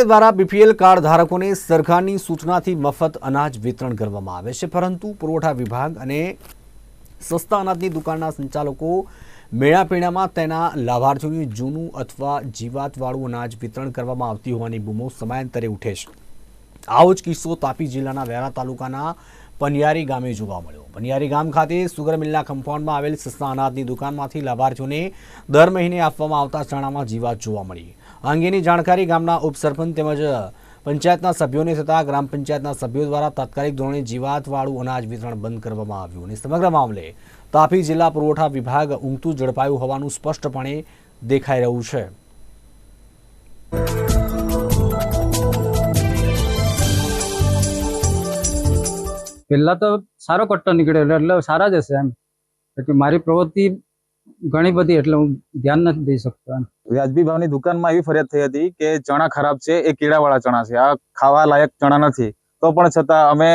દ્વારા BPL card ધારકોને સરકારની સૂચનાથી મફત અનાજ વિતરણ કરવામાં આવે છે. પરંતુ પુરવઠા વિભાગ અને સસ્તા અનાજની દુકાનના સંચાલકો મેળાપીણામાં તેના લાભાર્થીઓને જૂનું અથવા જીવાતવાળું અનાજ વિતરણ કરવામાં આવતી હોવાની બૂમો સમયાંતરે ઉઠે છે. આવો જ કિસ્સો તાપી જિલ્લાના વેરા તાલુકાના પનિયારી ગામે જોવા મળ્યો. પનિયારી ગામ ખાતે સુગર મિલના કમ્પાઉન્ડમાં આવેલ સસ્તા અનાજની દુકાનમાંથી લાભાર્થીઓને દર મહિને આપવામાં આવતા ચણામાં જીવાત જોવા મળી. આ અંગેની જાણકારી ગામના ઉપસરપંચ તેમજ પંચાયતના સભ્યોને થતાં ગ્રામ પંચાયતના સભ્યો દ્વારા તાત્કાલિક ધોરણે જીવાતવાળું અનાજ વિતરણ બંધ કરવામાં આવ્યું અને સમગ્ર મામલે તાપી જિલ્લા પુરવઠા વિભાગ ઊંઘતું ઝડપાયું હોવાનું સ્પષ્ટપણે દેખાઈ રહ્યું છે. પહેલાં તો સારો કટ્ટો નીકળ્યો એટલે સારા જ હશે એમ. પછી મારી પ્રવૃત્તિ ઘણી બધી એટલે હું ધ્યાન નથી દઈ શકતો વ્યાજબી ભાવની દુકાનમાં એવી ફરિયાદ થઈ હતી કે ચણા ખરાબ છે, એ કીડાવાળા ચણા છે, આ ખાવા લાયક ચણા નથી. તો પણ છતાં અમે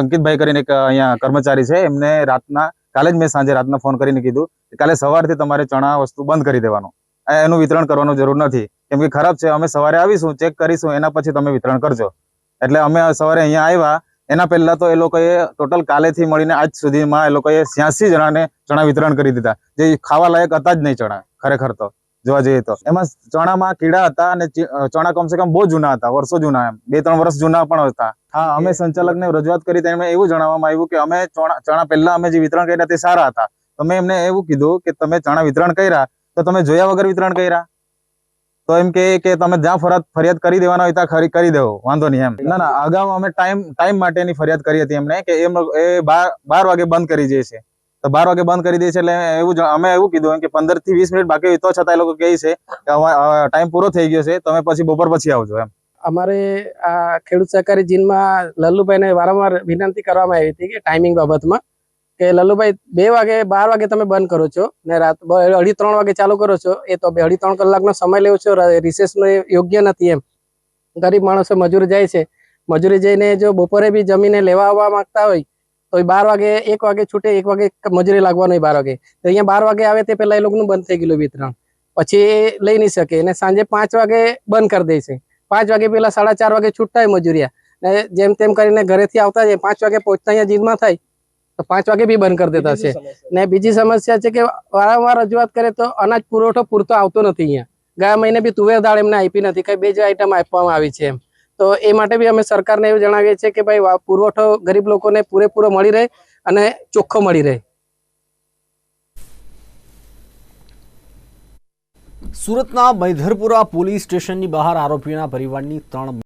અંકિતભાઈ કરીને એક અહીંયા કર્મચારી છે, એમને રાતના, કાલે જ મેં સાંજે રાતના ફોન કરીને કીધું કાલે સવારથી તમારે ચણા વસ્તુ બંધ કરી દેવાનું. એનું વિતરણ કરવાનું જરૂર નથી. કેમ કે ખરાબ છે, અમે સવારે આવીશું, ચેક કરીશું, એના પછી તમે વિતરણ કરજો. એટલે અમે સવારે અહીંયા આવ્યા એના પહેલા તો એ લોકોએ ટોટલ કાલેથી મળીને આજ સુધીમાં એ લોકોએ છ્યાસી જણાને ચણા વિતરણ કરી દીધા. જે ખાવા લાયક હતા જ નહીં ચણા ખરેખર તો જોવા જઈએ તો. એમાં ચણામાં કીડા હતા અને ચણા કમસે કમ બહુ જૂના હતા વર્ષો જૂના એમ. બે ત્રણ વર્ષ જૂના પણ હતા. હા અમે સંચાલકને રજૂઆત કરી તેમણે એવું જણાવવામાં આવ્યું કે અમે ચણા ચણા પહેલા અમે જે વિતરણ કર્યા તે સારા હતા. તમે એમને એવું કીધું કે તમે ચણા વિતરણ કર્યા તો તમે જોયા વગર વિતરણ કર્યા? તો એમ કે તમે જ્યાં ફરિયાદ ફરિયાદ કરી દેવાના હોય ત્યાં કરી દેવો. વાંધો નહીં એમ. ના ના, અગાઉ અમે ટાઈમ ટાઈમ માટેની ફરિયાદ કરી હતી એમને કે એમ, એ બાર બાર વાગે બંધ કરી દે છે. તો બાર વાગે બંધ કરી દે છે એટલે એવું અમે એવું કીધું કે પંદરથી વીસ મિનિટ બાકી હોય તો છતાં એ લોકો કહે છે કે ટાઈમ પૂરો થઈ ગયો છે, તમે પછી બપોર પછી આવજો એમ. અમારે આ ખેડૂત સહકારી જીનમાં લલ્લુભાઈને વારંવાર વિનંતી કરવામાં આવી હતી કે ટાઈમિંગ બાબતમાં કે લલ્લુભાઈ, બે વાગે, બાર વાગે તમે બંધ કરો છો ને રાત અઢી, ત્રણ વાગે ચાલુ કરો છો, એ તો અઢી, ત્રણ કલાકનો સમય લેવો છો રિસેસનો યોગ્ય નથી એમ. ગરીબ માણસો મજૂરી જાય છે. મજૂરી જઈને જો બપોરે બી જમીને લેવા આવવા માંગતા હોય, તો બાર વાગે, એક વાગે છૂટે, એક વાગે મજૂરી લાગવાનું બાર વાગે. તો અહીંયા બાર વાગે આવે તે પહેલાં એ લોકોનું બંધ થઈ ગયેલું વિતરણ. પછી એ લઈ નહીં શકે અને સાંજે પાંચ વાગે બંધ કરી દે છે. પાંચ વાગે પેલા સાડા ચાર વાગે છૂટતા હોય મજૂરિયા. ને જેમ તેમ કરીને ઘરેથી આવતા જાય, પાંચ વાગે પહોંચતા અહીંયા જીદમાં થાય. તો પાંચ વાગે બી બંધ કરી દેતા છે. ને બીજી સમસ્યા છે કે વારંવાર રજૂઆત કરે તો અનાજ પુરવઠો પૂરતો આવતો નથી અહીંયા. ગયા મહિને બી તુવેર દાળ એમને આપી નથી કઈ બે જ આઈટમ આપવામાં આવી છે એમ. તો એ માટે બી અમે સરકારને એવું જણાવીએ છીએ કે ભાઈ પુરવઠો ગરીબ લોકોને પૂરેપૂરો મળી રહે અને ચોખ્ખો મળી રહે. સુરતના મૈધરપુરા પોલીસ સ્ટેશનની બહાર આરોપીના પરિવારની ત્રણ